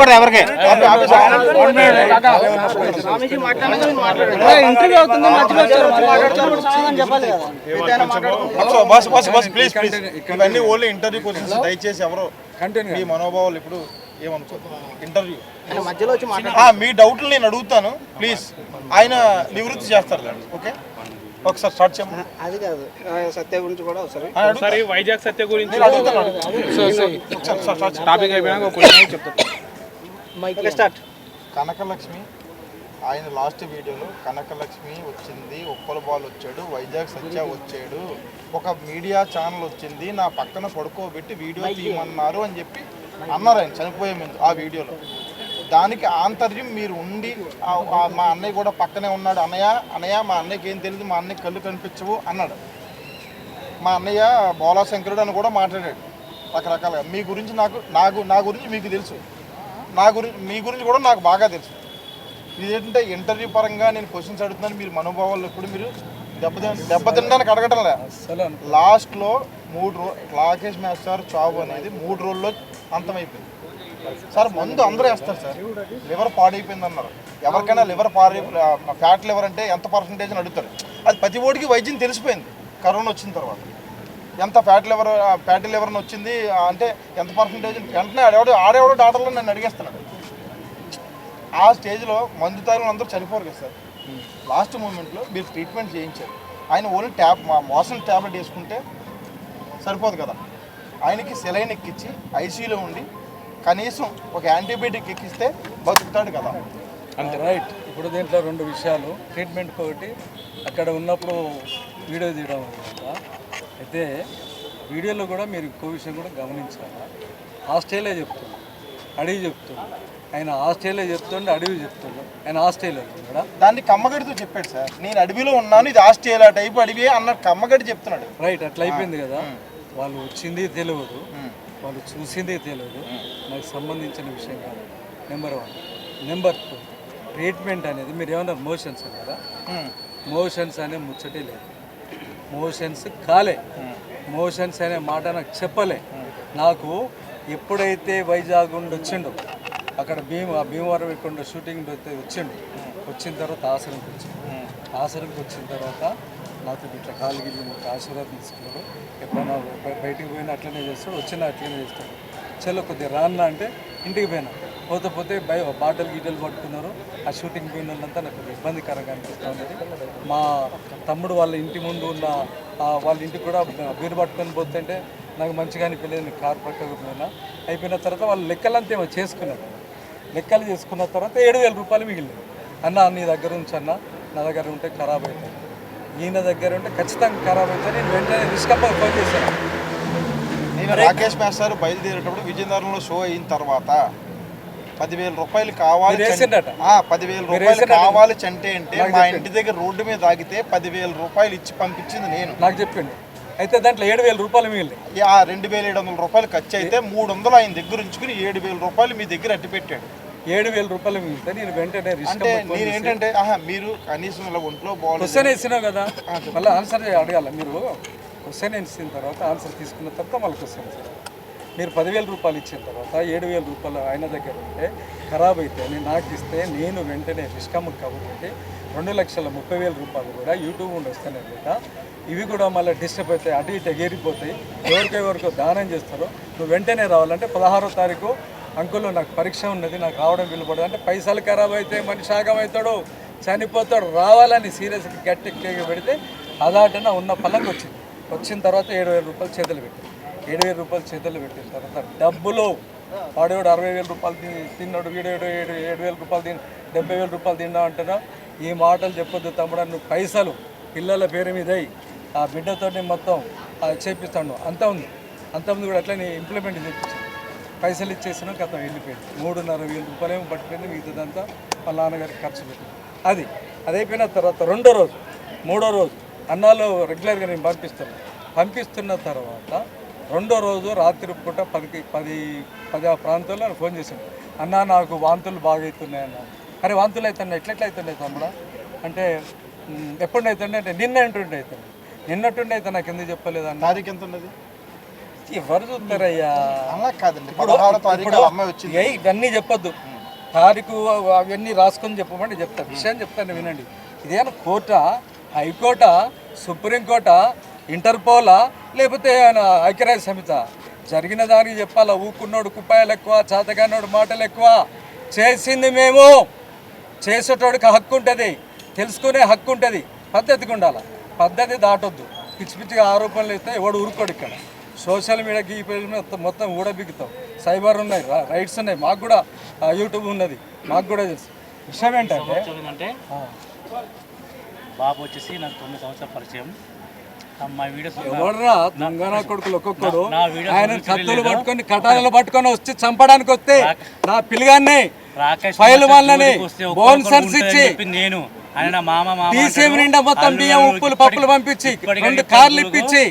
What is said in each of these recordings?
చెప్పండి ఎవరికి ఇంటర్వ్యూ అవుతుంది మధ్యలో వచ్చారు మాట్లాడతారు సమాధానం చెప్పాలి కదా బస్ బస్ బస్ ప్లీజ్ ప్లీజ్ ఇవన్నీ ఓన్లీ ఇంటర్వ్యూ క్వశ్చన్స్ దయచేసి ఎవరు కంటిన్యూ మీ మనోభావాలు ఇప్పుడు ఏమనుకోదు ఇంటర్వ్యూ ఆయన మధ్యలో వచ్చి మాట్లాడారు ఆ, మీ డౌట్లు నేను అడుగుతాను ప్లీజ్ ఆయన నివృత్తి చేస్తారు దాన్ని ఓకే ఒకసారి స్టార్ట్ చేయమని అది కాదు సత్య గురించి కూడా ఒకసారి వైజాగ్ సత్య గురించి. టాపిక్ చెప్తాను ఓకే స్టార్ట్ కనకలక్ష్మి ఆయన లాస్ట్ వీడియోలో కనకలక్ష్మి వచ్చింది ఉప్పల బాల్ వచ్చాడు వైజాగ్ సత్య వచ్చాడు ఒక మీడియా ఛానల్ వచ్చింది నా పక్కన పడుకోబెట్టి వీడియో తీయమన్నారు అని చెప్పి అన్నారు ఆయన చనిపోయే ముందు ఆ వీడియోలో. దానికి ఆంతర్యం మీరు ఉండి మా అన్నయ్య కూడా పక్కనే ఉన్నాడు అన్నయ్య అన్నయ్య మా అన్నయ్యకి ఏం తెలియదు మా అన్నయ్య కళ్ళు కనిపించవు అన్నాడు. మా అన్నయ్య బోలా శంకరుడు అని కూడా మాట్లాడాడు రకరకాలుగా. మీ గురించి నాకు నాకు నా గురించి మీకు తెలుసు. నా గురించి మీ గురించి కూడా నాకు బాగా తెలుసు. ఇదేంటంటే ఇంటర్వ్యూ పరంగా నేను క్వశ్చన్స్ అడుగుతున్నాను మీరు మనోభావాలు ఎప్పుడు మీరు దెబ్బతి దెబ్బతినడానికి అడగటం లే. లాస్ట్లో మూడు రో రాకేష్ మాస్టర్ చావు అనేది మూడు రోజుల్లో అంతమైపోయింది. సార్ మందు అందరూ వేస్తారు సార్. లివర్ పాడైపోయింది అన్నారు. ఎవరికైనా లివర్ పాడై ఫ్యాట్ లివర్ అంటే ఎంత పర్సంటేజ్ అని అడుగుతారు? అది ప్రతి ఓడికి వైద్యం తెలిసిపోయింది. కరోనా వచ్చిన తర్వాత. ఎంత ఫ్యాట్ లివర్ ఫ్యాటీ లివర్ అని వచ్చింది అంటే ఎంత పర్సంటేజ్ వెంటనే ఆడేవాడు ఆడేవాడు డాక్టర్లో నన్ను అడిగేస్తున్నాడు. ఆ స్టేజ్లో మందు తాగిన అందరూ చనిపోరు కదా సార్. లాస్ట్ మూమెంట్లో మీరు ట్రీట్మెంట్ చేయించారు. ఆయన ఓన్లీ ట్యాబ్ మా మోషన్ ట్యాబ్లెట్ వేసుకుంటే సరిపోదు కదా. ఆయనకి సెలైన్ ఎక్కించి ఐసీయూలో ఉండి కనీసం ఒక యాంటీబయాటిక్ ఎక్కిస్తే బతుకుతాడు కదా. రైట్ ఇప్పుడు దీంట్లో రెండు విషయాలు. ట్రీట్మెంట్ ఒకటి అక్కడ ఉన్నప్పుడు వీడియో తీయడం అయితే వీడియోలో కూడా మీరు ఇంకో విషయం కూడా గమనించాలి? ఆస్ట్రేలియా చెప్తుంది. అడవి చెప్తుంది. ఆయన ఆస్ట్రేలియా చెప్తుండే అడవి చెప్తుండే. ఆయన ఆస్ట్రేలియా కూడా దాన్ని కమ్మగడితో చెప్పాడు సార్. నేను అడవిలో ఉన్నాను ఇది ఆస్ట్రేలియా టైప్ అడవి అన్నట్టు కమ్మగడి చెప్తున్నాడు. రైట్ అట్లా అయిపోయింది కదా. వాళ్ళు వచ్చింది తెలియదు. వాళ్ళు చూసిందే తెలియదు. నాకు సంబంధించిన విషయం కాదు. Number one number two treatment అనేది మీరు ఏమన్నారు మోషన్స్ అన్నారా. మోషన్స్ అనే ముచ్చటే లేదు. మోషన్స్ కాలే. మోషన్స్ అనే మాట నాకు చెప్పలే. నాకు ఎప్పుడైతే వైజాగ్ నుండి వచ్చిండో అక్కడ భీమ భీమవరం ఇక్కడ షూటింగ్ అయితే వచ్చిండు. వచ్చిన తర్వాత ఆసనంకి వచ్చిండు. ఆసనంకి వచ్చిన తర్వాత నాతో ఇట్లా కాలు గిల్లి ఒక ఆశీర్వాదం తీసుకున్నాడు. ఎప్పుడైనా బయటికి పోయినా అట్లనే చేస్తాడు వచ్చినా అట్లనే చేస్తాడు. చలో కొద్దిగా రాన్నా అంటే ఇంటికి పోయినా. పోతే పోతే బయ బాటలు గీటలు పట్టుకున్నారు ఆ షూటింగ్ పోయిన వాళ్ళంతా నాకు ఇబ్బందికరంగా అనిపిస్తుంది మా తమ్ముడు వాళ్ళ ఇంటి ముందు ఉన్న వాళ్ళ ఇంటికి కూడా బీరు పట్టుకొని పోతుంటే నాకు మంచిగా అనిపించలేదు. నేను కారు పక్కకు పోయినా. అయిపోయిన తర్వాత వాళ్ళు లెక్కలంతా ఏమో చేసుకున్నారు. లెక్కలు చేసుకున్న తర్వాత ఏడు వేల రూపాయలు మిగిలింది. అన్న నీ దగ్గర ఉంచి అన్న. నా దగ్గర ఉంటే ఖరాబ్ అవుతుంది. ఈయన దగ్గర ఉంటే ఖచ్చితంగా ఖరాబ్ అవుతుంది. నేను వెంటనే రిస్కప్ ఫోన్ చేశాను. నేను రాకేష్ మాస్టర్ బయలుదేరేటప్పుడు విజయనగరంలో షో అయిన తర్వాత పదివేల రూపాయలు కావాలి పదివేల రూపాయలు? కావాలి చంటే అంటే మా ఇంటి దగ్గర రోడ్డు మీద ఆగితే పదివేల రూపాయలు ఇచ్చి పంపించింది నేను. నాకు చెప్పిండు. అయితే దాంట్లో ఏడు వేల రూపాయలు మిగిలినాయి ఈ ఆ రెండు వేల ఏడు వందల రూపాయలు ఖర్చు అయితే మూడు వందలు ఆయన దగ్గర ఉంచుకుని ఏడు వేల రూపాయలు మీ దగ్గర అట్టి పెట్టాడు. ఏడు వేల రూపాయలు మిగిలితే నేను వెంటనే అంటే నేను ఏంటంటే ఆహా మీరు కనీసం ఇలా ఒంట్లో బాగాలేదు. క్వశ్చన్ వేసినావు కదా. మళ్ళీ ఆన్సర్ అడగాల మీరు. క్వశ్చన్ వేసిన తర్వాత ఆన్సర్ తీసుకున్న తర్వాత మళ్ళీ క్వశ్చన్ మీరు పదివేల రూపాయలు ఇచ్చిన తర్వాత ఏడు వేల రూపాయలు ఆయన దగ్గర ఉంటే ఖరాబ్ అయితే నాకు ఇస్తే నేను వెంటనే నిష్కమ్మ కాబట్టి రెండు లక్షల ముప్పై వేల రూపాయలు కూడా యూట్యూబ్ నుండి వస్తానే కదా ఇవి కూడా మళ్ళీ డిస్టర్బ్ అవుతాయి అటు ఇటు ఎగిరిపోతాయి. ఎవరికెవరికో దానం చేస్తారో నువ్వు వెంటనే రావాలంటే పదహారో తారీఖు అంకుల్లో నాకు పరీక్ష ఉన్నది నాకు రావడం వీలుపడదు. అంటే పైసలు ఖరాబ్ అయితే మనిషి ఆగమవుతాడు చనిపోతాడు రావాలని సీరియస్గా గట్టి కేక పెడితే అదాటన ఉన్న పళ్ళకి వచ్చింది. వచ్చిన తర్వాత ఏడు వేల రూపాయలు చేతులు పెట్టి ఏడు వేల రూపాయలు చేతులు పెట్టిన తర్వాత డబ్బులు వాడేవాడు అరవై వేల రూపాయలు తిన్నాడు వీడేడు ఏడు ఏడు వేల రూపాయలు తిని డెబ్బై వేల రూపాయలు తిన్నా అంటున్నా ఈ మాటలు చెప్పొద్దు తమ్ముడు నువ్వు పైసలు పిల్లల పేరు మీద ఆ బిడ్డతోటి మొత్తం చేపిస్తాను అంతా ఉంది. అంత కూడా కూడా అట్లనే ఇంప్లిమెంట్ చేయించాను పైసలు ఇచ్చేసినా కథ వెళ్ళిపోయింది మూడున్నర వేల రూపాయలు ఏమో పట్టుకుంది మిగతాదంతా వాళ్ళ నాన్నగారికి ఖర్చు పెట్టింది అది అది అయిపోయిన తర్వాత రెండో రోజు మూడో రోజు అన్నాలు రెగ్యులర్గా నేను పంపిస్తాను. పంపిస్తున్న తర్వాత రెండో రోజు రాత్రి పూట పదికి పది పది ఆ ప్రాంతంలో నాకు ఫోన్ చేశాను అన్న నాకు వాంతులు బాగా అవుతున్నాయి అన్న. అరే వాంతులు అవుతున్నాయి ఎట్లెట్లా అవుతున్నాయి తమ్ముడా? అంటే "మ్, ఎప్పుడు అవుతుండే అంటే నిన్న అంటుండే అవుతుంది నిన్నట్టుండే అయితే నాకు ఎందుకు చెప్పలేదు అన్న తారీఖు ఎంత ఉన్నది ఎవరు చూస్తారయ్యా? అలా కాదండి. ఇప్పుడు ఇవన్నీ చెప్పొద్దు. తారీఖు అవన్నీ రాసుకొని చెప్పమంటే చెప్తా. విషయం చెప్తాను వినండి. ఇదేనా కోర్టా? హైకోర్టా? సుప్రీంకోర్టా? ఇంటర్పోలా? లేకపోతే ఆయన ఐక్యరాజ్య సమిత? జరిగిన దానికి చెప్పాలా? ఊకున్నోడు కుప్పాయాలు ఎక్కువ చేతగానోడు మాటలు ఎక్కువ. చేసింది మేము. చేసేటోడికి హక్కు ఉంటుంది. తెలుసుకునే హక్కు ఉంటుంది. పద్ధతిగా ఉండాలి? పద్ధతి దాటొద్దు. పిచ్చి పిచ్చిగా ఆరోపణలు ఇస్తే ఎవడు ఊరుకోడు ఇక్కడ. సోషల్ మీడియాకి ఈ పేజ్ మీద మొత్తం ఊడబిగుతాం. సైబర్ ఉన్నాయి. రైట్స్ ఉన్నాయి. మాకు కూడా యూట్యూబ్ ఉన్నది. మాకు కూడా తెలుసు. విషయం ఏంటంటే బాబు వచ్చేసి నాకు తొమ్మిది సంవత్సరాల పరిచయం. ఎవర్రా దొంగన కొడుకులు ఒక్కొక్కడు ఆయన కత్తులు. పట్టుకొని కటాలను పట్టుకొని వచ్చి చంపడానికి వస్తే నా పిల్లగాన్ని ఫైల్ వాళ్ళని జోలికి వస్తే ఒక్కొక్కడు బోన్ సర్స్ ఉంటాడని ఇచ్చి నేను. నిండా మొత్తం బియ్యం ఉప్పులు పప్పులు పంపించి రెండు కార్లు ఇప్పించి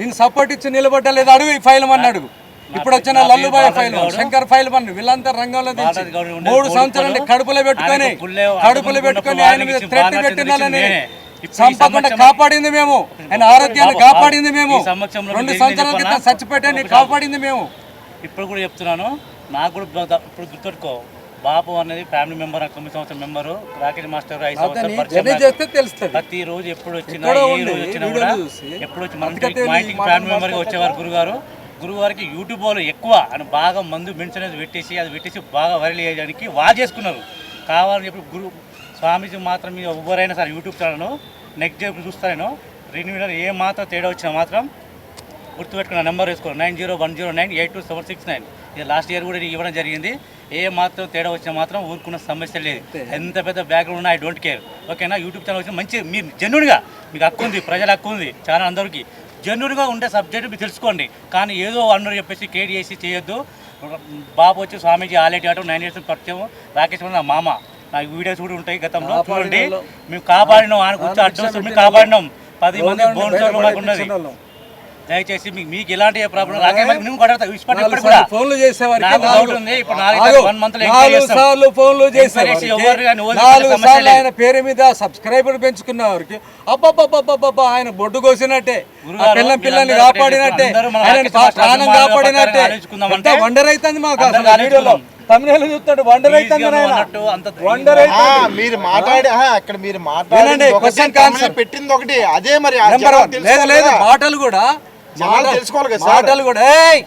నేను సపోర్ట్ ఇచ్చి నిలబడ్డలేదు అడుగు ఈ ఫైల్ అని అడుగు ఇప్పుడు వచ్చిన లల్లుబాయ్ ఫైల్. శంకర్ ఫైల్ మన వీళ్ళంతా రంగంలో దించి మూడు సంవత్సరాలు పొలం. కడుపులో పెట్టుకొని కడుపులో పెట్టుకొని ఆయన మీద థ్రెట్ పెట్టినాలని సంవత్సరం- కాపాడింది మేము. ఆయన ఆరోగ్యాన్ని బాబు, కాపాడింది మేము. రెండు సంవత్సరాల? క్రితం చచ్చిపెట్టండి కాపాడింది మేము. ఇప్పుడు కూడా చెప్తున్నాను. నాకు కూడా ఇప్పుడు గుర్తుపెట్టుకో. బాపు అనేది ఫ్యామిలీ మెంబర్ తొమ్మిది సంవత్సరాల మెంబరు. రాకేష్ మాస్టర్ ఐదు ప్రతి రోజు ఎప్పుడు వచ్చినా ఏ రోజు వచ్చినా కూడా ఎప్పుడు వచ్చి మన మాట ఫ్యామిలీ మెంబర్గా. వచ్చేవారు గురుగారు. గురుగారికి యూట్యూబ్ వాళ్ళు ఎక్కువ అని బాగా మందు మెన్షన్ పెట్టేసి అది పెట్టేసి బాగా వైరల్ చేయడానికి వాచ్ చేసుకున్నారు కావాలని చెప్పి గురు స్వామీజీ మాత్రం మీద ఎవరైనా సరే యూట్యూబ్ ఛానల్ నెక్స్ట్ డే చూస్తాను రెన్యూనర్ ఏ మాత్రం తేడా వచ్చినా మాత్రం గుర్తుపెట్టుకున్న నెంబర్ వేసుకోండి nine zero one zero nine eight two seven six nine. ఇది లాస్ట్ ఇయర్ కూడా ఇవ్వడం జరిగింది. ఏ మాత్రం తేడా వచ్చినా మాత్రం ఊరుకున్న సమస్య లేదు. ఎంత పెద్ద బ్యాక్గ్రౌండ్ ఉన్నా ఐ డోంట్ కేర్ ఓకేనా? యూట్యూబ్ ఛానల్ వచ్చి మంచి మీరు జెన్యున్గా మీకు హక్కు ఉంది ప్రజల హక్కు ఉంది చాలా అందరికీ. జెన్యున్గా ఉండే సబ్జెక్ట్ మీరు తెలుసుకోండి. కానీ ఏదో అందరూ చెప్పేసి కేడ్ చేసి చేయొద్దు. బాబు వచ్చి స్వామీజీ ఆలేటి ఆటో నైన్ ఇయర్స్ పరిచయం రాకేష్ నా మామ. నా వీడియోస్ కూడా ఉంటాయి గతంలో. చూడండి మేము కాపాడినాం ఆయన కూర్చో అడ్డు మేము కాపాడినాం. పది మంది మాకు ఉన్నది దయచేసి మీకు మీకు ఎలాంటి ప్రాబ్లం ఇష్టపడి ఇప్పుడు కూడా ఫోన్లు చేసేవారికి నాకు నాలుగు- డౌట్ ఉంది. ఇప్పుడు నాలుగు ఆగు. వన్ మంత్లో ఎంక్వైరీ నాలుగు చేస్తాం. సార్లు ఫోన్లు నాలుగు సార్లు. ఆయన పేరు మీద సబ్స్క్రైబర్ పెంచుకున్న వారికి అబ్బబ్బబ్బబ్బబ్బా ఆయన బొడ్డు కోసినట్టే. పిల్లం పిల్లల్ని కాపాడినట్టే. ఆయన ప్రాణం కాపాడినట్టే. వండర్ అవుతుంది మాకు అసలు వీడియోలో. తమిళ చూస్తాడు వండర్ వండర్ మీరు మాట్లాడి అక్కడ మీరు వినండి, మాట్లాడి question ఒకటి answer. పెట్టింది ఒకటి. అదే మరి లేదు లేదు. మాటలు కూడా తెలుసుకోవాలి. మాటలు కూడా. ఏయ్!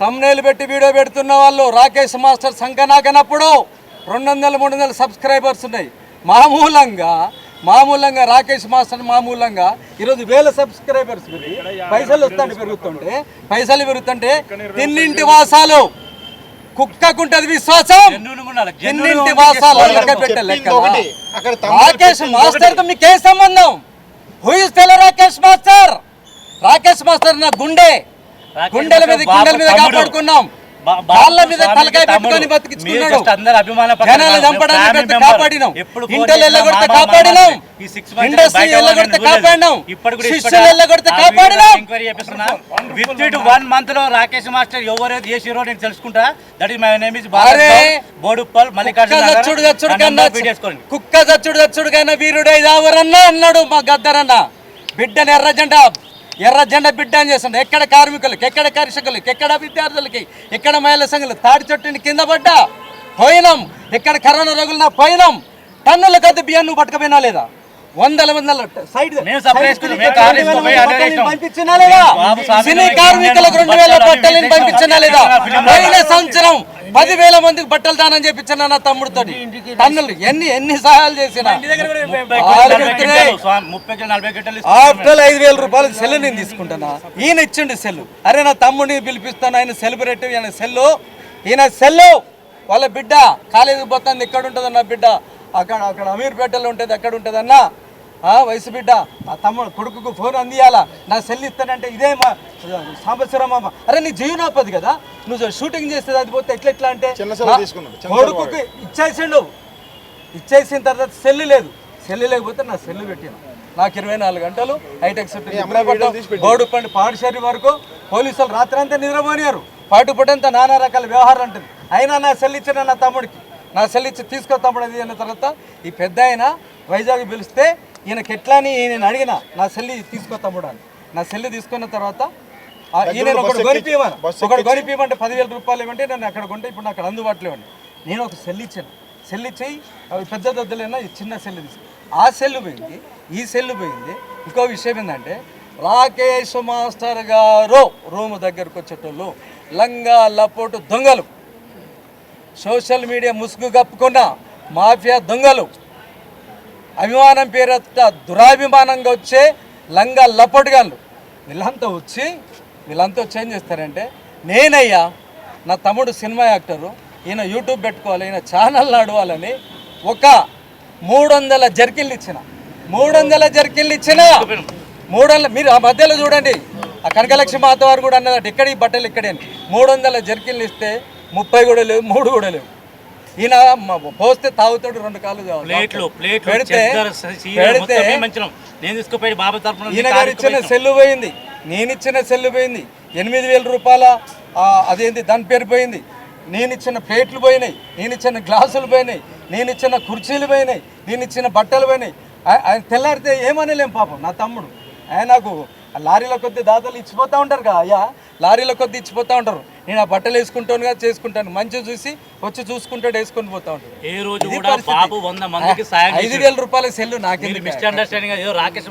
తమ్నేలు పెట్టి వీడియో పెడుతున్న వాళ్ళు రాకేష్ మాస్టర్ సంకనాకనప్పుడు రెండు వందల మూడు వందల సబ్స్క్రైబర్స్ ఉన్నాయి. మామూలంగా మామూలంగా రాకేష్ మాస్టర్ మామూలంగా ఈరోజు వేల సబ్స్క్రైబర్స్ పెరిగి పైసలు వస్తాను పెరుగుతుంటే పైసలు పెరుగుతుంటే తిన్నింటి వాసాలు. కుక్కకుంటది విశ్వాసం జెన్యున్గా వాసాలు. లెక్క పెట్టే లెక్క రాకేష్ మాస్టర్తో మీకే సంబంధం? హూ ఇస్ తెల రాకేష్ మాస్టర్ రాకేష్ మాస్టర్ నా గుండె. గుండెల మీద గుండెల మీద. కాపాడుకున్నాం. మీద తలకాయ. పెట్టుకొని బతికించుకున్నాడు జనాలు. చంపడానికి. కాపాడినాం ఎల్లగొడితే ఇండస్ట్రీ ఎల్లగొడితే. కాపాడినాం శిష్యులు. ఎల్లగొడితే కాపాడినాం విత్ ఇట్ వన్ మంత్లో రాకేష్ మాస్టర్ ఎవరైతే చేసిరో నేను తెలుసుకుంటా that is my name is! Boduppal Mallikarjuna కుక్క చచ్చుడు చచ్చుడు కన్నా వీరుడై దావరన్నా అన్నాడు మా గద్దరన్న బిడ్డను ఎర్ర జెండా ఎర్ర జెండా బిడ్డ అని చేస్తుంది ఎక్కడ కార్మికులకి ఎక్కడ కర్షకులకి ఎక్కడ విద్యార్థులకి ఎక్కడ మహిళా సంఘాలు తాడి చెట్టుని కింద పడ్డా? పోయినాం. ఎక్కడ కరోనా రగులునా? పోయినాం. టన్నుల కొద్ది బియ్యం నువ్వు పట్టుకపోయినా లేదా? వందల వందల సైడ్. పంపించినా లేదా? సినీ కార్మికులకు రెండు వేల అవి పంపించినా. లేదా? పోయిన సంవత్సరం పదివేల మందికి బట్టలు దానం చేపించిన నా తమ్ముడితో టన్నులు ఎన్ని ఎన్ని సహాయాలు చేసిన. ఆఫ్టర్ ఐదు వేల రూపాయలు సెల్ నేను తీసుకుంటానా? ఈయన ఇచ్చిండు సెల్ అరే నా తమ్ముడిని పిలిపిస్తాను ఆయన సెలబ్రేట్ ఈయన సెల్లు. ఈయన సెల్లు. వాళ్ళ బిడ్డ కాలేజీకి పోతుంది ఎక్కడ ఉంటుంది నా బిడ్డ? అక్కడ అక్కడ అమీర్పేటలో ఉంటుంది ఎక్కడ ఉంటుంది అన్న ఆ వయసు బిడ్డ ఆ తమ్ముడు కొడుకుకు ఫోన్ అందియాలా? నా సెల్ ఇస్తానంటే ఇదే మా సాంబశివరామ అరే నీ జీవనోపాధి కదా? నువ్వు షూటింగ్ చేస్తే అది పోతే ఎట్లా ఎట్లా అంటే? కొడుకుకి ఇచ్చేసిండు. ఇచ్చేసిన తర్వాత సెల్ లేదు. సెల్ లేకపోతే నా సెల్ పెట్టిన. నాకు ఇరవై నాలుగు గంటలు హైటెక్ సిటీ బోర్డు పండి పాడిషేరి వరకు పోలీసులు రాత్రి అంతా నిద్రపోనియారు. పాటు పుట్టంతా నానా రకాల వ్యవహారం ఉంటుంది అయినా నా సెల్ ఇచ్చిన నా తమ్ముడికి. నా సెల్ ఇచ్చి తీసుకో తమ్ముడు అది అన్న తర్వాత ఈ పెద్ద వైజాగ్ పిలిస్తే ఈయనకి ఎట్లా అని నేను అడిగిన నా సెల్ తీసుకో తమ్ముడు అని. నా సెల్ తీసుకున్న తర్వాత ఈయన ఒకటి బస్సు ఒకటి కొనిపియమంటే పదివేల రూపాయలు ఇవ్వంటే నన్ను అక్కడ కొంటే ఇప్పుడు నాకు అక్కడ అందుబాటులో ఇవ్వండి నేను ఒక సెల్ ఇచ్చాను. సెల్ ఇచ్చి అవి పెద్ద దొద్దలైనా చిన్న సెల్ తీసి ఆ సెల్ పోయింది ఈ సెల్ పోయింది. ఇంకో విషయం ఏంటంటే రాకేష్ మాస్టర్ గారు రూమ్ దగ్గరకు వచ్చేటోళ్ళు లంగా లపోటు దొంగలు. సోషల్ మీడియా ముసుగు కప్పుకున్న మాఫియా దొంగలు. అభిమానం పేరట దురాభిమానంగా వచ్చే లంగా లపటుగాళ్ళు. వీళ్ళంతా వచ్చి వీళ్ళంతా వచ్చి ఏం చేస్తారంటే నేనయ్యా నా తమ్ముడు సినిమా యాక్టరు ఈయన యూట్యూబ్ పెట్టుకోవాలి ఈయన ఛానల్ నడవాలని ఒక మూడు వందల జర్కిళ్ళు ఇచ్చిన. మూడు వందల జర్కిళ్ళు ఇచ్చిన. మూడు వందల మీరు ఆ మధ్యలో చూడండి. ఆ కనకలక్ష్మి మాత వారు కూడా అన్నదట ఇక్కడ ఈ బట్టలు ఇక్కడే మూడు వందల జర్కిళ్ళు ఇస్తే ముప్పై కూడా లేవు మూడు కూడా లేవు. ఈయన పోస్తే తాగుతాడు రెండు కాళ్ళు. ప్లేట్లు ప్లేట్లు పెడితే. నేను తీసుకుపోయి బాబా ఈయన గారు ఇచ్చిన సెల్లు పోయింది. నేను ఇచ్చిన సెల్లు పోయింది. ఎనిమిది వేల రూపాయల అదేంటి దాని పేరు పోయింది. నేను ఇచ్చిన ప్లేట్లు పోయినాయి. నేను ఇచ్చిన గ్లాసులు పోయినాయి. నేను ఇచ్చిన కుర్చీలు పోయినాయి. నేను ఇచ్చిన బట్టలు పోయినాయి. ఆయన తెల్లారితే ఏమనలేం పాపం నా తమ్ముడు. ఆయన నాకు ఆ లారీల కొద్ది దాతలు ఇచ్చిపోతూ ఉంటారు కదా అయ్యా. లారీల కొద్ది ఇచ్చిపోతూ ఉంటారు. నేను ఆ బట్టలు వేసుకుంటాను కదా చేసుకుంటాను. మంచిగా చూసి వచ్చి చూసుకుంటాడు వేసుకొని పోతా ఉంటాడు. ఏ రోజు కూడా వంద మందికి ఐదు వేల రూపాయల సెల్లు నాకెందుకు మిస్అండర్స్టాండింగ్ రాకేష్